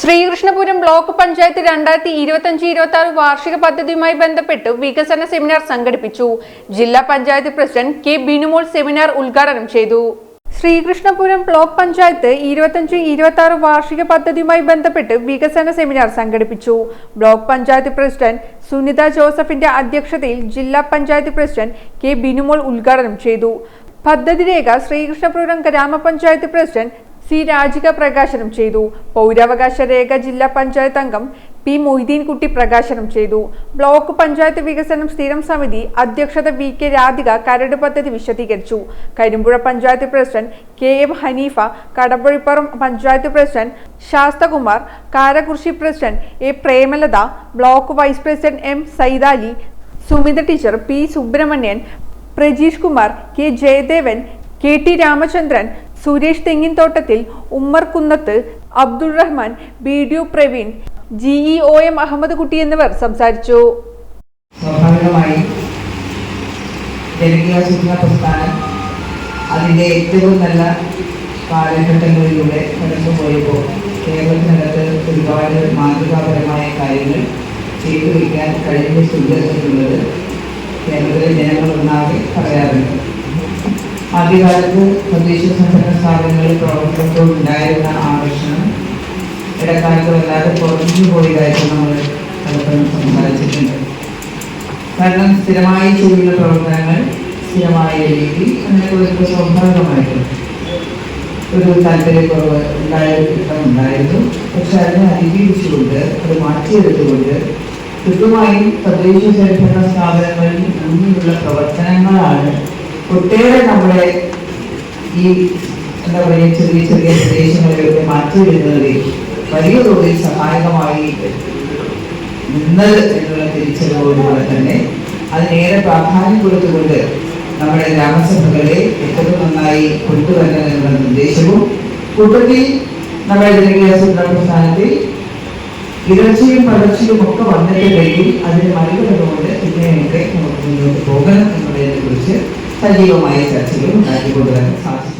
Sreekrishnapuram block panchayat രണ്ടായിരത്തി ഇരുപത്തി അഞ്ച് ഇരുപത്തി ആറ് വാർഷിക പദ്ധതിയുമായി ബന്ധപ്പെട്ട് വികസന സെമിനാർ സംഘടിപ്പിച്ചു. ജില്ലാ panchayat president K Binumol seminar ഉദ്ഘാടനം ചെയ്തു. ശ്രീകൃഷ്ണപുരം ബ്ലോക്ക് പഞ്ചായത്ത് ഇരുപത്തഞ്ച് ഇരുപത്തി ആറ് വാർഷിക പദ്ധതിയുമായി ബന്ധപ്പെട്ട് വികസന സെമിനാർ സംഘടിപ്പിച്ചു. ബ്ലോക്ക് പഞ്ചായത്ത് പ്രസിഡന്റ് സുനിത ജോസഫിന്റെ അധ്യക്ഷതയിൽ ജില്ലാ പഞ്ചായത്ത് പ്രസിഡന്റ് കെ ബിനുമോൾ ഉദ്ഘാടനം ചെയ്തു. പദ്ധതി രേഖ ശ്രീകൃഷ്ണപുരം ഗ്രാമപഞ്ചായത്ത് പ്രസിഡന്റ് സി രാജിക പ്രകാശനം ചെയ്തു. പൗരാവകാശ രേഖ ജില്ലാ പഞ്ചായത്ത് അംഗം പി മൊയ്തീൻകുട്ടി പ്രകാശനം ചെയ്തു. ബ്ലോക്ക് പഞ്ചായത്ത് വികസനം സ്ഥിരം സമിതി അധ്യക്ഷത വി കെ രാധിക കരട് പദ്ധതി വിശദീകരിച്ചു. Karimpuzha panchayat president K M Haneefa Kadampazhipuram panchayat president Sasthakumar Karakurissi president A Premalatha block vice president M Saithali Sumitha teacher P Subramanian Prajeesh Kumar K Jayadevan K T Ramachandran Suresh Thenginthottathil Ummer Kunnath Abdul Rahman B D Praveen G E O M Ahammed Kutty എന്നിവർ സംസാരിച്ചു. സ്വാഭാവികമായി ജനകീയാസൂത്രണ പ്രസ്ഥാനം അതിന്റെ ഏറ്റവും നല്ല കാലഘട്ടങ്ങളിലൂടെ കടന്നുപോയപ്പോൾ കേരളത്തിനകത്ത് ഒരുപാട് മാതൃകാപരമായ കാര്യങ്ങൾ ചെയ്തു വയ്ക്കാൻ കഴിഞ്ഞിട്ടുണ്ട് എന്നുള്ളത് കേരളത്തിലെ ജനങ്ങൾ ഒന്നാകെ പറയാറുണ്ട്. ആദ്യകാലത്ത് തദ്ദേശ സംഭരണ സ്ഥാപനങ്ങളിൽ പ്രവർത്തനത്തോട് ഉണ്ടായിരുന്ന ആകർഷണം ഇടക്കാലത്ത് വല്ലാതെ കുറഞ്ഞു പോയതായിട്ട് നമ്മൾ പലപ്പോഴും സംസാരിച്ചിട്ടുണ്ട് കാരണം സ്ഥിരമായി ചെയ്യുന്ന പ്രവർത്തനങ്ങൾ സ്ഥിരമായ രീതി അങ്ങനെയൊക്കെ വരുമ്പോൾ സ്വാഭാവികമായിട്ടും ഒരു താല്പര്യക്കുറവ് ഉണ്ടായിട്ടുണ്ടായിരുന്നു പക്ഷെ അതിനെ അതിജീവിച്ചുകൊണ്ട് അത് മാറ്റിയെടുത്തുകൊണ്ട് കൃത്യമായും തദ്ദേശ സംഭരണ സ്ഥാപനങ്ങളിൽ മുന്നിലുള്ള പ്രവർത്തനങ്ങളാണ് ഒട്ടേറെ നമ്മളെ ഈ എന്താ പറയുക ചെറിയ ചെറിയ പ്രദേശങ്ങളിലൊക്കെ മാറ്റിവിടുന്നതിൽ വലിയ തോതിൽ സഹായകമായി നിന്നത് എന്നുള്ള തിരിച്ചറിവോടുകൂടെ തന്നെ അതിനേറെ പ്രാധാന്യം കൊടുത്തുകൊണ്ട് നമ്മുടെ ഗ്രാമസഭകളെ ഏറ്റവും നന്നായി കൊണ്ടുവരണം എന്നുള്ള നിർദ്ദേശവും കൂട്ടത്തിൽ നമ്മുടെ ജനകീയ പ്രസ്ഥാനത്തിൽ ഇടർച്ചയും പകർച്ചയും ഒക്കെ വന്നിട്ടുണ്ടെങ്കിൽ അതിന് മറികടന്നുകൊണ്ട് ഇതിനെയൊക്കെ നമുക്ക് മുന്നോട്ട് പോകണം എന്നുള്ളതിനെ കുറിച്ച് 살리로마의 자체를 나기보다 사실